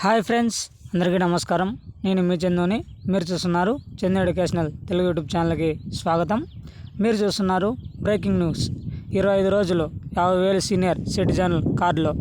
Hi friends అందరికీ నమస్కారం. నేను మీ చందుని. మీరు చూస్తున్నారు చందు ఎడ్యుకేషనల్ తెలుగు యూట్యూబ్ ఛానల్కి స్వాగతం. మీరు చూస్తున్నారు బ్రేకింగ్ న్యూస్. ఇరవై ఐదు రోజులు యాభై వేలు సీనియర్ సిటిజన్ కార్డులో.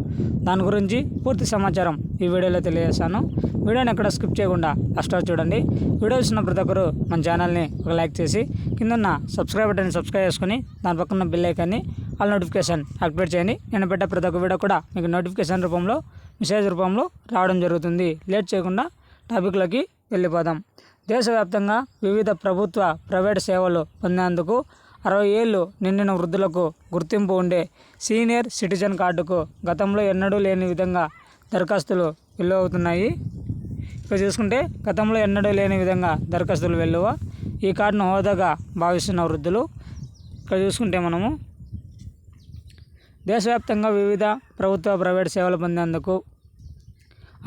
దాని గురించి పూర్తి సమాచారం ఈ వీడియోలో తెలియజేస్తాను. వీడియోని ఎక్కడ స్కిప్ చేయకుండా లాస్ట్ చూడండి. వీడియో చూసిన ప్రతి ఒక్కరు మన ఛానల్ని ఒక లైక్ చేసి కింద ఉన్న సబ్స్క్రైబ్ బటన్ సబ్స్క్రైబ్ చేసుకుని దాని పక్కన బిల్ ఐకాన్ని ఆల్ నోటిఫికేషన్ యాక్టివేట్ చేయండి. నేను పెట్టే ప్రతి ఒక్క వీడియో కూడా మీకు నోటిఫికేషన్ రూపంలో మెసేజ్ రూపంలో రావడం జరుగుతుంది. లేట్ చేయకుండా టాపిక్లోకి వెళ్ళిపోదాం. దేశవ్యాప్తంగా వివిధ ప్రభుత్వ ప్రైవేట్ సేవలు పొందేందుకు అరవై ఏళ్ళు నిండిన వృద్ధులకు గుర్తింపు ఉండే సీనియర్ సిటిజన్ కార్డుకు గతంలో ఎన్నడూ లేని విధంగా దరఖాస్తులు వెలువవుతున్నాయి ఇక చూసుకుంటే గతంలో ఎన్నడూ లేని విధంగా దరఖాస్తులు వెల్లువ ఈ కార్డును హోదాగా భావిస్తున్న వృద్ధులు ఇక్కడ చూసుకుంటే మనము దేశవ్యాప్తంగా వివిధ ప్రభుత్వ ప్రైవేట్ సేవలు పొందేందుకు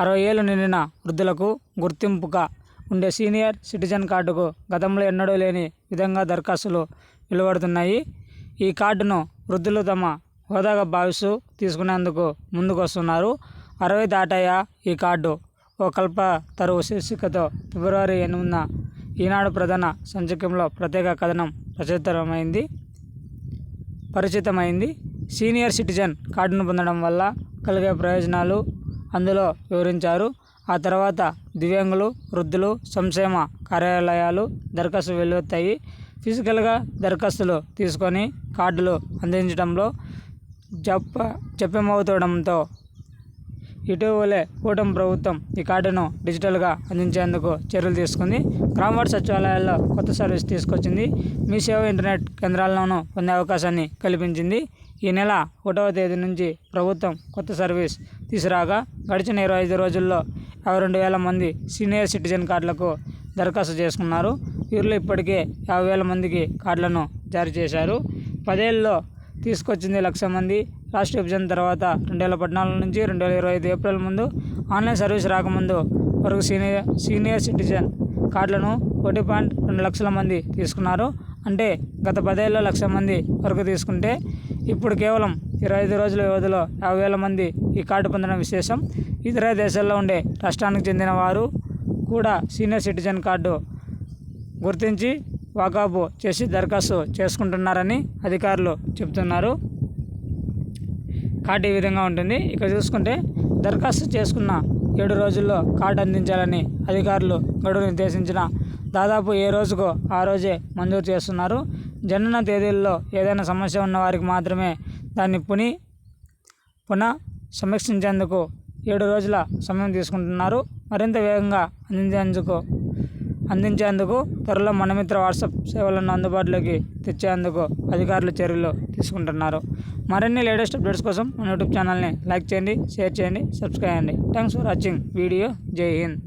అరవై ఏళ్ళు నిండిన వృద్ధులకు గుర్తింపుగా ఉండే సీనియర్ సిటిజన్ కార్డుకు గతంలో ఎన్నడూ లేని విధంగా దరఖాస్తులు వెలువడుతున్నాయి. ఈ కార్డును వృద్ధులు తమ హోదాగా భావిస్తూ తీసుకునేందుకు ముందుకు వస్తున్నారు అరవై దాటాయా ఈ కార్డు. ఓ కల్ప తరువు శీర్షికతో ఫిబ్రవరి ఎనిమిదిన ఈనాడు ప్రధాన సంచికంలో ప్రత్యేక కథనం ప్రచురితమైంది. పరిచితమైంది. సీనియర్ సిటిజన్ కార్డును పొందడం వల్ల కలిగే ప్రయోజనాలు అందులో వివరించారు. ఆ తర్వాత దివ్యాంగులు వృద్ధులు సంక్షేమ కార్యాలయాలు దరఖాస్తు వెలువెత్తాయి. ఫిజికల్గా దరఖాస్తులు తీసుకొని కార్డులు అందించడంలో జప్ప జప్యమవుతుండడంతో ఇటీవలే కూటమి ప్రభుత్వం ఈ కార్డును డిజిటల్గా అందించేందుకు చర్యలు తీసుకుంది. గ్రామవాడ సచివాలయాల్లో కొత్త సర్వీస్ తీసుకొచ్చింది. మీ సేవ ఇంటర్నెట్ కేంద్రాల్లోనూ పొందే అవకాశాన్ని కల్పించింది. ఈ నెల ఒకటవ తేదీ నుంచి ప్రభుత్వం కొత్త సర్వీస్ తీసుకురాగా గడిచిన ఇరవై ఐదు రోజుల్లో యాభై రెండు వేల మంది సీనియర్ సిటిజన్ కార్డులకు దరఖాస్తు చేసుకున్నారు. వీరిలో ఇప్పటికే యాభై వేల మందికి కార్డులను జారీ చేశారు. పదేళ్ళలో తీసుకొచ్చింది లక్ష మంది. రాష్ట్ర విభజన తర్వాత రెండు వేల పద్నాలుగు నుంచి రెండు వేల ఇరవై ఐదు ఏప్రిల్ ముందు ఆన్లైన్ సర్వీస్ రాకముందు వరకు సీనియర్ సీనియర్ సిటిజన్ కార్డులను ఒకటి పాయింట్ రెండు లక్షల మంది తీసుకున్నారు. అంటే గత పదేళ్ళలో లక్ష మంది వరకు తీసుకుంటే ఇప్పుడు కేవలం ఇరవై ఐదు రోజుల వ్యవధిలో యాభై వేల మంది ఈ కార్డు పొందడం విశేషం. ఇతర దేశాల్లో ఉండే రాష్ట్రానికి చెందిన వారు కూడా సీనియర్ సిటిజన్ కార్డు గుర్తించి వాకాబు చేసి దరఖాస్తు చేసుకుంటున్నారని అధికారులు చెబుతున్నారు. కార్డు ఈ విధంగా ఉంటుంది. ఇక్కడ చూసుకుంటే దరఖాస్తు చేసుకున్న ఏడు రోజుల్లో కార్డు అందించాలని అధికారులు గడువు నిర్దేశించిన దాదాపు ఏ రోజుకో ఆ రోజే మంజూరు చేస్తున్నారు. జనన తేదీల్లో ఏదైనా సమస్య ఉన్న వారికి మాత్రమే దాన్ని పుని పునః సమీక్షించేందుకు ఏడు రోజుల సమయం తీసుకుంటున్నారు. మరింత వేగంగా అందించేందుకు అందించేందుకు త్వరలో మనమిత్ర వాట్సాప్ సేవలను అందుబాటులోకి తెచ్చేందుకు అధికారులు చర్యలు తీసుకుంటున్నారు. మరిన్ని లేటెస్ట్ అప్డేట్స్ కోసం మన యూట్యూబ్ ఛానల్ని లైక్ చేయండి షేర్ చేయండి సబ్స్క్రైబ్ చేయండి. Thanks for watching video. Jai Hind.